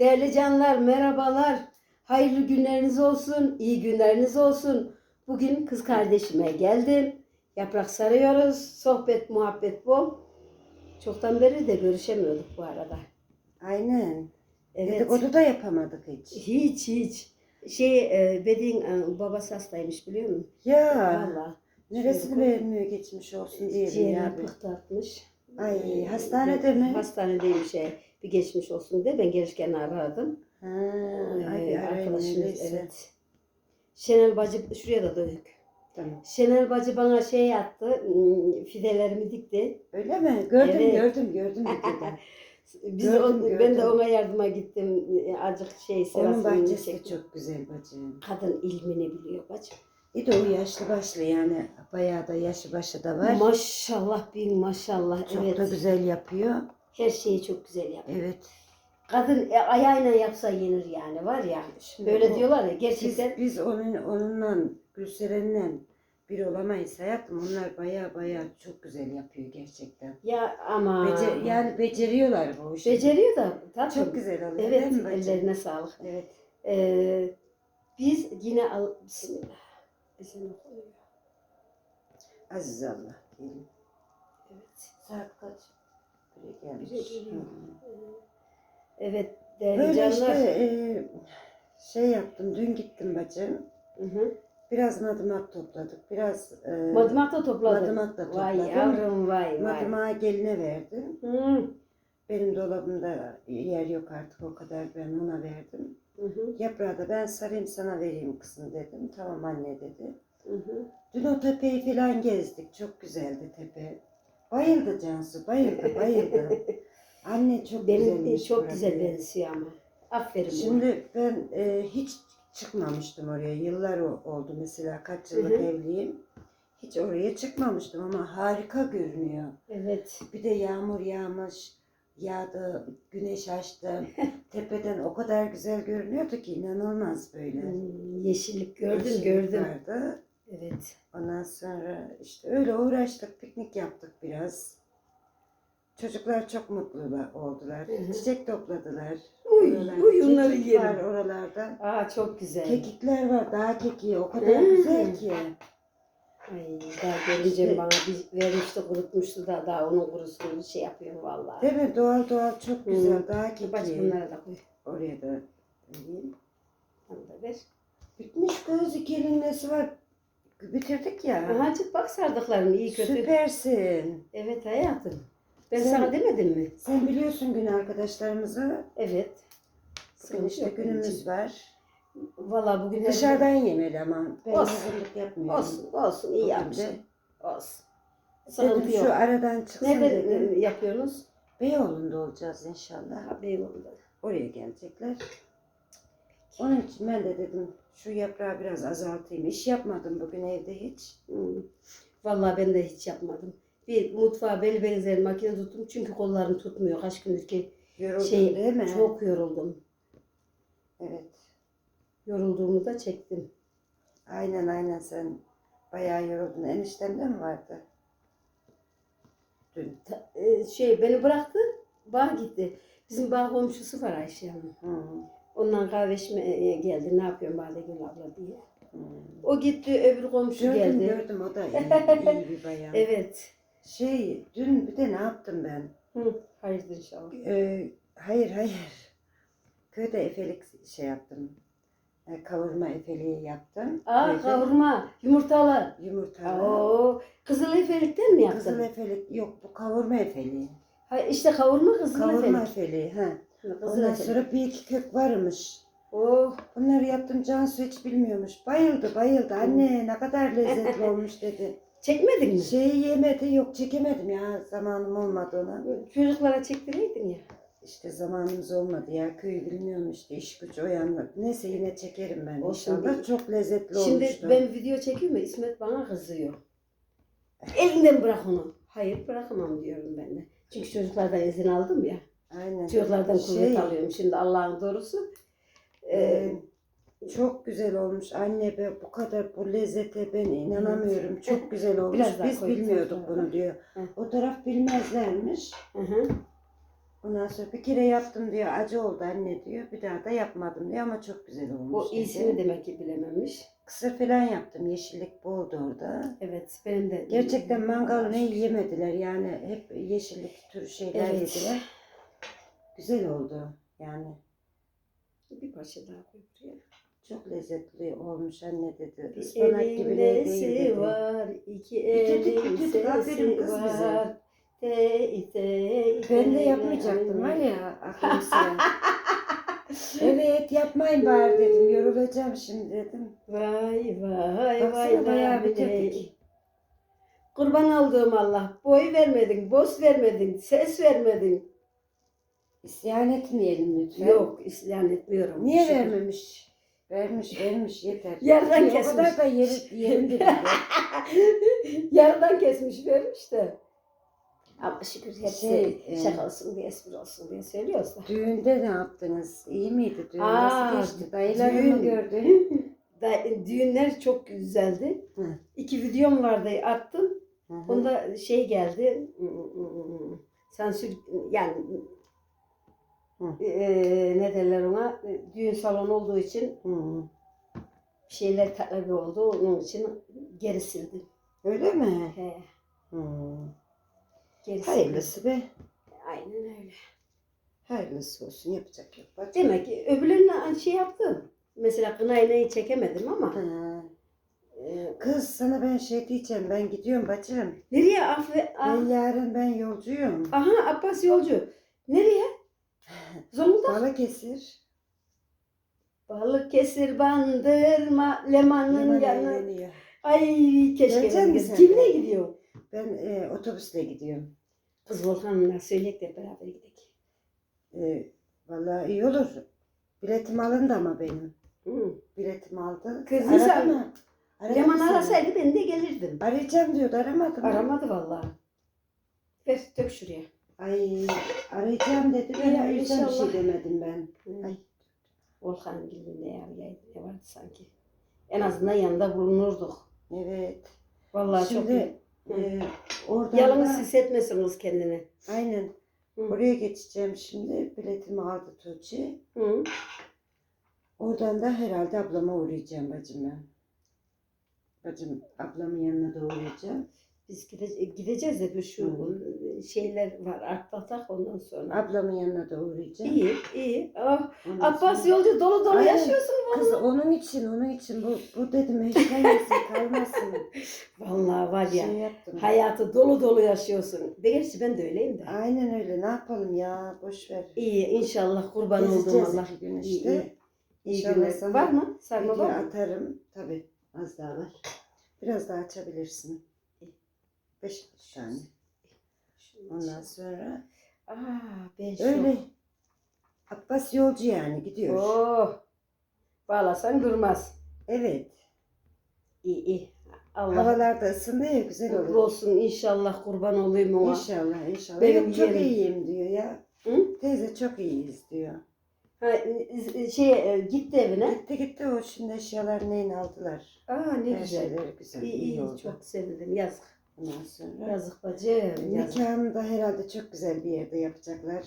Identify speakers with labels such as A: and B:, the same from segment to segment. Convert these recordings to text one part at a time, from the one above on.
A: Değerli canlar merhabalar. Hayırlı günleriniz olsun, iyi günleriniz olsun. Bugün kız kardeşime geldim. Yaprak sarıyoruz. Sohbet, muhabbet bol. Çoktan beri de görüşemiyorduk bu arada.
B: Aynen.
A: Evet.
B: Dedikodu da yapamadık hiç.
A: Hiç hiç. Şey, e, Bedin e, babası hastaymış biliyor musun?
B: Ya.
A: Valla.
B: Neresini beğenmiyor geçmiş olsun diyelim
A: Ciğerini
B: ya. bir.
A: pıhtatmış.
B: Ay hastanede mi?
A: Hastanedeymiş şey. Bir geçmiş olsun diye ben gelirken aradım.
B: Ha,
A: Ee, arkadaşımız evet. Şenel bacı şuraya da dövük.
B: Tamam.
A: Şenel bacı bana şey yaptı. hmm, Fidelerimi dikti.
B: Öyle mi? Gördüm
A: Evet.
B: gördüm gördüm videoda.
A: Biz
B: Gördüm,
A: on- ben
B: gördüm.
A: de ona yardıma gittim. Azıcık şey
B: Onun bahçesi
A: çektim.
B: çok güzel bacım.
A: Kadın ilmini biliyor bacım.
B: Bir de o yaşlı başlı yani bayağı da yaşı başı da var.
A: Maşallah bin maşallah.
B: Çok
A: evet.
B: da güzel yapıyor.
A: Her şeyi çok güzel yapıyor.
B: Evet.
A: Kadın e, ayağıyla yapsa yenir yani var ya.
B: Şimdi
A: Böyle
B: o-
A: diyorlar ya
B: Biz,
A: gerçekten.
B: biz onun onunla Gülseren'le bir olamayız hayatım. Onlar bayağı bayağı çok güzel yapıyor gerçekten.
A: Ya ama.
B: Becer, yani beceriyorlar bu işi.
A: Beceriyor da tabii.
B: Çok güzel oluyor değil
A: Evet
B: mi bacım?
A: ellerine sağlık.
B: Evet.
A: Ee, biz yine al... Bismillah. Ezan okunuyor.
B: Aziz Allah diyelim.
A: Evet.
B: Saat kaç? Bire gelmiş.
A: Bire geliyor.
B: Hı.
A: Evet değerli
B: Böyle
A: canlar.
B: işte e, şey yaptım. Dün gittim bacım.
A: Hı hı.
B: Biraz madımak topladık. Biraz e,
A: Madımak da topladık.
B: madımak da
A: Vay
B: topladım.
A: yavrum vay vay.
B: madımağı geline verdim.
A: Hı.
B: Benim dolabımda yer yok artık o kadar ben ona verdim.
A: Hı hı.
B: Yaprağı da ben sarayım sana vereyim kızım dedim. Tamam anne dedi.
A: Hı hı.
B: Dün o tepeyi falan gezdik. Çok güzeldi tepe. Bayıldı Cansu. Bayıldı bayıldı. Anne çok
A: Benim
B: güzelmiş
A: çok
B: burası.
A: güzel benziyor ama. Aferin bana.
B: Şimdi ben e, hiç çıkmamıştım oraya. Yıllar o- oldu mesela. Kaç yıllık
A: Hı hı.
B: evliyim. Hiç oraya çıkmamıştım ama harika görünüyor.
A: Evet.
B: Bir de yağmur yağmış. Yağdı, güneş açtı. Tepeden o kadar güzel görünüyordu ki inanılmaz böyle.
A: Hmm, yeşillik gördüm
B: Yeşillik
A: gördüm.
B: vardı.
A: Evet.
B: Ondan sonra işte öyle uğraştık, piknik yaptık biraz. Çocuklar çok mutlu oldular.
A: Hı hı.
B: Çiçek topladılar.
A: Uy,
B: Oralar-
A: uy onları yerim.
B: var oralarda.
A: Aa çok güzel.
B: Kekikler var, daha kekiği o kadar
A: Hı.
B: güzel ki.
A: Ay daha gelince
B: İşte-
A: bana bir vermişti kurutmuştu da daha onun kurusunu şey yapıyorum vallahi.
B: Değil mi? Doğal doğal çok güzel,
A: Hı.
B: daha
A: Bak
B: kekiği.
A: bunlara da koy.
B: Oraya da vereyim.
A: Onu da ver.
B: Bitmiş elin nesi var? Bitirdik ya.
A: Aha çık bak sardıklarım iyi kötü.
B: Süpersin.
A: Evet hayatım. Ben
B: Sen-
A: sana demedim mi?
B: Sen biliyorsun gün arkadaşlarımızı.
A: Evet.
B: Bugün
A: Sıkıntı
B: işte
A: yok benim
B: günümüz
A: için.
B: var.
A: Valla bugün her-
B: Dışarıdan yemeli ama. Ben
A: Olsun.
B: hazırlık yapmıyorum.
A: Olsun olsun iyi
B: Bugün
A: yapmışsın.
B: de
A: Olsun. Sıkıntı
B: Dedim
A: yok.
B: şu aradan çıksın
A: Nerede
B: dedim.
A: e, yapıyorsunuz?
B: Beyoğlu'nda olacağız inşallah.
A: Ha, Beyoğlu'nda.
B: Oraya gelecekler. Onun için ben de dedim şu yaprağı biraz azaltayım. İş yapmadım bugün evde hiç.
A: Hmm. Vallahi ben de hiç yapmadım. Bir mutfağa bel benzer makine tuttum çünkü kollarım tutmuyor kaç gündür ki.
B: Yoruldum
A: Şey,
B: değil mi?
A: Çok yoruldum.
B: Evet.
A: Yorulduğumu da çektim.
B: Aynen aynen sen bayağı yoruldun. Eniştemde mi vardı? Dün.
A: Ta- e, şey beni bıraktı, bağ gitti. Bizim bağ komşusu var Ayşe Hanım.
B: Hı,
A: Ondan kahve içmeye geldi. Ne yapıyorsun Badegül abla diye.
B: hı.
A: O gitti, öbür komşu
B: Gördüm
A: geldi.
B: gördüm o da iyi, iyi bir bayan.
A: Evet.
B: Şey dün bir de ne yaptım ben?
A: Hı, hayırdır inşallah.
B: Ee, hayır hayır. Köyde efelik şey yaptım. Ee, kavurma efeliği yaptım.
A: Aa
B: Köyde
A: kavurma, yumurtalı.
B: Yumurtalı.
A: Oo, kızıl efelikten mi yaptın?
B: Kızıl efelik yok bu kavurma efeliği.
A: Ha, işte kavurma kızıl
B: Kavurma
A: efelik.
B: efeliği ha. Ondan sonra bir iki kök varmış.
A: Oh,
B: Bunları yaptım Cansu hiç bilmiyormuş. Bayıldı bayıldı. Anne ne kadar lezzetli olmuş dedi.
A: çekmedin mi?
B: Şeyi yemedi yok çekemedim ya zamanım olmadı ona.
A: Çocuklara çektireydin ya.
B: İşte zamanımız olmadı ya köyü bilmiyorum işte iş güç o yanına. Neyse yine çekerim ben
A: Olsun
B: inşallah.
A: değil.
B: Çok lezzetli
A: Şimdi
B: olmuştu.
A: ben video çekeyim mi? İsmet bana kızıyor. Elinden bırak onu. Hayır bırakamam diyorum ben de. Çünkü çocuklardan izin aldım ya.
B: Aynen.
A: Çocuklardan kuvvet
B: Şey,
A: alıyorum şimdi Allah'ın doğrusu. Ee,
B: e, çok güzel olmuş anne be bu kadar bu lezzete ben inanamıyorum. Çok güzel olmuş.
A: Biraz
B: Biz bilmiyorduk bunu diyor.
A: Hı.
B: O taraf bilmezlermiş.
A: hı hı.
B: Ondan sonra bir kere yaptım diyor. Acı oldu anne diyor. Bir daha da yapmadım diyor ama çok güzel olmuş.
A: O
B: dedi.
A: iyisini demek ki bilememiş.
B: Kısır falan yaptım. Yeşillik boldu orada.
A: Evet benim de.
B: Gerçekten mangal ne yemediler. Yani hep yeşillik türü şeyler
A: Evet.
B: yediler. Güzel oldu. Yani
A: Bir parça daha koy buraya.
B: çok lezzetli olmuş anne dedi.
A: Bir
B: Ispanak gibi değil
A: nesi
B: dedi.
A: var, iki elin.
B: Aferin
A: sesi
B: kız bize.
A: var. Te, te,
B: Ben de yapmayacaktım var ya aklım sıra. evet yapmayın bari dedim. Yorulacağım şimdi dedim.
A: Vay vay
B: Baksana
A: vay
B: bayağı
A: vay.
B: bitirdik.
A: Kurban olduğum Allah. Boy vermedin, boz vermedin, ses vermedin.
B: İsyan etmeyelim lütfen.
A: Yok isyan etmiyorum.
B: Niye
A: Şükür.
B: vermemiş? Vermiş vermiş yeter.
A: Yerden
B: O
A: kesmiş.
B: kadar da yeri, yerim dedi.
A: Yarıdan kesmiş vermiş de. Ama şükür hepsi
B: Şey, e,
A: şaka olsun diye espri olsun diye söylüyoruz da.
B: Düğünde ne yaptınız? İyi miydi düğün?
A: Aa,
B: Nasıl geçti? Dayılarımı
A: düğün.
B: gördün.
A: Düğünler çok güzeldi.
B: Hı.
A: İki videom vardı attım.
B: Hı hı.
A: Onda şey geldi. Sansür yani
B: Hı.
A: eee, ne derler ona düğün salonu olduğu için
B: Hı.
A: bir şeyler talebi oldu. Onun için geri sildim.
B: Öyle mi?
A: He,
B: Hı.
A: geri.
B: Hayırlısı be.
A: Aynen öyle.
B: Hayırlısı olsun. Yapacak yok. Bak.
A: Demek ki öbürlerine şey yaptım. Mesela kına iğneyi çekemedim ama. Eee,
B: Kız sana ben şey diyeceğim. Ben gidiyorum bacım.
A: nereye affe?
B: Ben yarın ben yolcuyum.
A: Aha Abbas yolcu. Nereye?
B: Balıkesir.
A: Balıkesir bandırma lemanın
B: Liman
A: yanı.
B: eğleniyor.
A: Ay keşke.
B: Gelecek
A: ben
B: misin?
A: Kimle gidiyor?
B: Ben e, otobüsle gidiyorum.
A: Kız Volkan'la söyleyek de beraber gidelim.
B: E, vallahi iyi olur. Biletim alındı ama benim.
A: Hı.
B: Biletim aldı.
A: Kız
B: Aradı
A: sen-
B: mı? Aradı
A: Leman
B: seni?
A: arasaydı ben de gelirdim.
B: Arayacağım diyordu aramadı mı?
A: Aramadı vallahi. Ver dök şuraya.
B: Ay arayacağım dedi. Ben
A: Ya,
B: yüzden bir
A: inşallah.
B: şey demedim ben. Ay.
A: Volkan'ın gilinde ne arayaydı ne vardı sanki. En azından yanında bulunurduk.
B: Evet.
A: Vallahi çok iyi.
B: Şimdi e, oradan
A: Yalnız
B: da-
A: hissetmesiniz kendini.
B: Aynen.
A: Hı.
B: Oraya geçeceğim şimdi. Biletimi aldı Tuğçe.
A: Hı.
B: Oradan da herhalde ablama uğrayacağım bacım ben. Bacım ablamın yanına da uğrayacağım.
A: Biz gide- gideceğiz de bir şu şeyler var atlatak ondan sonra.
B: Ablamın yanına da uğrayacağım.
A: İyi iyi. Ah,
B: Ondan
A: Abbas
B: sonra-
A: yolcu dolu dolu
B: Aynen.
A: yaşıyorsun
B: Kız
A: vallahi.
B: onun için onun için bu, bu dedim eşlenmesin kalmasın.
A: Vallahi var ya.
B: Şey yaptım.
A: Hayatı dolu dolu yaşıyorsun. Gerçi ben de öyleyim de.
B: Aynen öyle ne yapalım ya boş ver.
A: İyi inşallah kurban olduğum
B: Gezeceğiz
A: Allah.
B: iki gün
A: İyi,
B: işte.
A: iyi. İyi
B: İnşallah
A: günler.
B: sana
A: Var mı? Sarma
B: Video
A: var mı?
B: atarım. Tabi az daha var. Biraz daha açabilirsin. Beş tane. Ondan sonra
A: Aa, ben şu.
B: öyle. Abbas yolcu yani gidiyor.
A: Oh. Bağlasan durmaz.
B: Evet.
A: İyi iyi. Allah
B: Havalar da ısındı ya güzel
A: mutlu
B: olur.
A: olsun inşallah kurban olayım ona.
B: İnşallah inşallah.
A: Benim
B: Yok, çok
A: yeğenim.
B: iyiyim diyor ya.
A: Hı?
B: Teyze çok iyiyiz diyor.
A: Ha, şey e, gitti evine.
B: Gitti gitti o şimdi eşyalar neyin aldılar.
A: Aa ne
B: Her
A: güzel.
B: şeyleri güzel.
A: İyi
B: iyi,
A: iyi
B: oldu.
A: çok sevindim. Yazık.
B: Ondan sonra.
A: Yazık bacım. Yazık.
B: Nikahını da herhalde çok güzel bir yerde yapacaklar.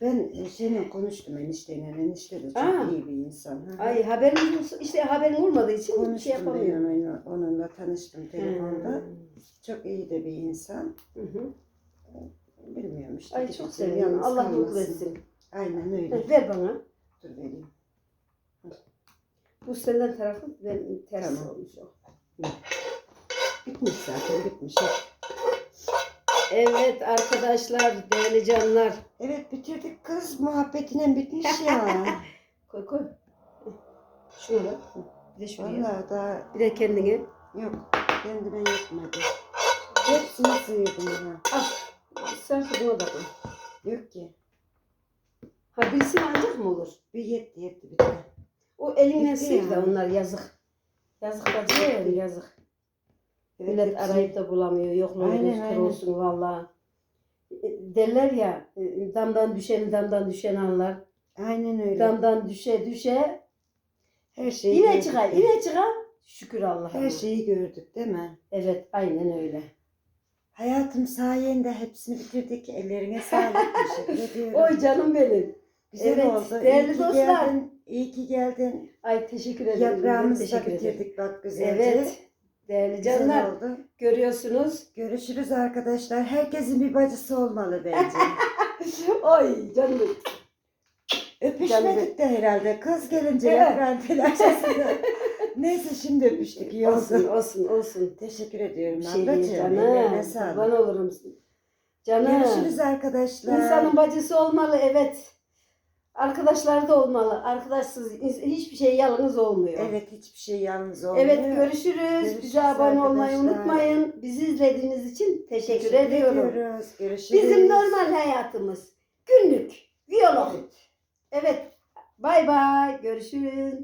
B: Ben e, şeyle konuştum enişteyle. Enişte de çok
A: Aa.
B: iyi bir insan. Hı.
A: Ay haberin olsun- işte haberin olmadığı için bir şey
B: Konuştum ben
A: yapamıyorum.
B: onunla, onunla tanıştım telefonda.
A: Hmm.
B: Çok iyi de bir insan.
A: Hı hı.
B: Bilmiyorum işte.
A: Ay
B: gidecek,
A: çok sevindim.
B: yalnız
A: Allah mutlu
B: kalmasın.
A: etsin.
B: Aynen öyle.
A: Ver bana.
B: Dur vereyim.
A: Bu senden tarafı ben ters
B: Tamam.
A: olmuş o.
B: Bitmiş zaten bitmiş.
A: Evet arkadaşlar, değerli canlar.
B: Evet bitirdik kız muhabbetine bitmiş ya.
A: Koy koy. Şunu da. Bir de şuraya.
B: Vallahi daha
A: Bir de kendine.
B: yok. Kendime yetmedi. Hepsini sıyırdım ya.
A: Al. Sen buna da koy.
B: Yok ki.
A: Ha birisini ancak mı olur?
B: Bir yetti yetti tane.
A: O elinle
B: Bitti
A: sıyır da
B: yani.
A: onlar yazık. Yazık bacım yazık. Millet arayıp da bulamıyor.
B: Aynen,
A: kır
B: aynen.
A: olsun valla. E, Derler ya e, damdan düşeni damdan düşen anlar.
B: Aynen öyle.
A: Damdan düşe düşe
B: Her şeyi
A: yine
B: gördük.
A: çıkar yine çıkar. Şükür Allah'a.
B: Her şeyi gördük değil mi?
A: Evet aynen öyle.
B: Hayatım sayende hepsini bitirdik. Ellerine sağlık. Teşekkür ediyorum.
A: Oy canım benim.
B: Güzel
A: evet,
B: oldu.
A: değerli
B: İyi
A: dostlar.
B: geldin. İyi ki geldin.
A: Ay teşekkür ederim.
B: Yaprağımızı da bitirdik bak güzelce.
A: Evet. Değerli canlar
B: oldu.
A: görüyorsunuz.
B: Görüşürüz arkadaşlar. Herkesin bir bacısı olmalı bence.
A: Oy canım.
B: Öpüşmedik de herhalde. Kız gelince
A: Evet.
B: yaprağın telaşesinde. Neyse şimdi öpüştük. İyi
A: olsun olsun olsun.
B: Teşekkür ediyorum
A: Bir şey
B: ablacığım.
A: Canım. Kurban olurum. Canım.
B: Görüşürüz arkadaşlar.
A: İnsanın bacısı olmalı evet. Arkadaşları da olmalı. Arkadaşsız hiçbir şey yalnız olmuyor.
B: Evet hiçbir şey yalnız olmuyor.
A: Evet görüşürüz.
B: Görüşürüz
A: Bize abone olmayı
B: arkadaşlar.
A: unutmayın. Bizi izlediğiniz için teşekkür, ediyorum.
B: ediyoruz. Görüşürüz.
A: Bizim normal hayatımız. Günlük. Biyolog.
B: Evet.
A: Evet. Bay bay. Görüşürüz.